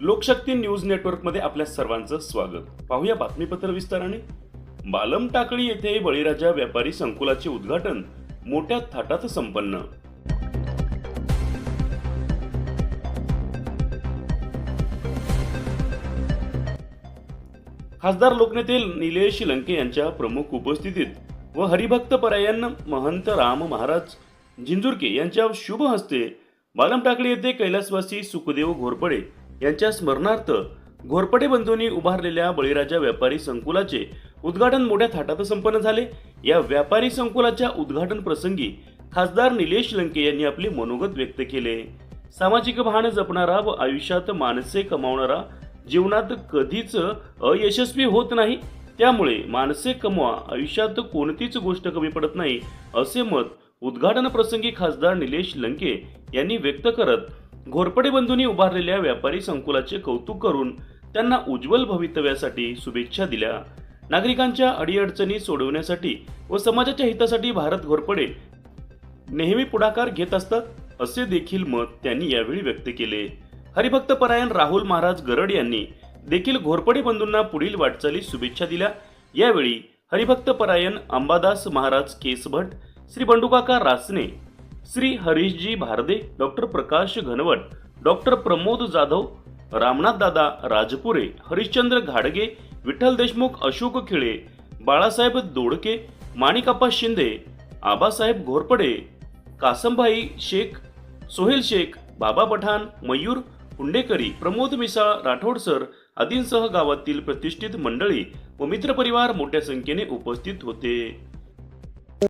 लोकशक्ती news नेटवर्कमध्ये आपल्या सर्वांचं स्वागत. पाहूया बातमीपत्र विस्ताराने. बालम टाकळी येथे बळीराजा व्यापारी संकुलाचे उद्घाटन. मोठ्या थाटात संपन्न. खासदार लोकनेते निलेश लंके यांच्या प्रमुख उपस्थितीत व हरिभक्त परायण महंत राम महाराज झिंजुरके यांच्या शुभ हस्ते बालम टाकळी येथे कैलासवासी सुखदेव घोरपडे यांच्या स्मरणार्थ घोरपडे बंधूंनी उभारलेल्या बळीराजा व्यापारी संकुलाचे उद्घाटन मोठ्या थाटात संपन्न झाले. या व्यापारी संकुलाच्या उद्घाटन प्रसंगी खासदार निलेश लंके यांनी आपले मनोगत व्यक्त केले. सामाजिक भान जपणारा व आयुष्यात माणसे कमावणारा जीवनात कधीच अयशस्वी होत नाही. त्यामुळे माणसे कमवा आयुष्यात कोणतीच गोष्ट कमी पडत नाही असे मत उद्घाटन प्रसंगी खासदार निलेश लंके यांनी व्यक्त करत घोरपडे बंधूंनी उभारलेल्या व्यापारी संकुलाचे कौतुक करून त्यांना उज्ज्वल भवितव्यासाठी शुभेच्छा दिल्या. नागरिकांच्या अडीअडचणी सोडवण्यासाठी व समाजाच्या हितासाठी भारत घोरपडे नेहमी पुढाकार घेत असतात असे देखील मत त्यांनी यावेळी व्यक्त केले. हरिभक्त परायण राहुल महाराज गरड यांनी देखील घोरपडे बंधूंना पुढील वाटचालीस शुभेच्छा दिल्या. यावेळी हरिभक्त परायण अंबादास महाराज केसभट श्री बंडुकाका रासने श्री हरीशजी भारदे डॉक्टर प्रकाश घनवट डॉक्टर प्रमोद जाधव रामनाथदादा राजपुरे हरिश्चंद्र घाडगे विठ्ठल देशमुख अशोक खिळे बाळासाहेब दोडके माणिकाप्पा शिंदे आबासाहेब घोरपडे कासमभाई शेख सोहेल शेख बाबा पठाण मयूर हुंडेकरी प्रमोद मिसाळ राठोड सर आदींसह गावातील प्रतिष्ठित मंडळी व मित्रपरिवार मोठ्या संख्येने उपस्थित होते.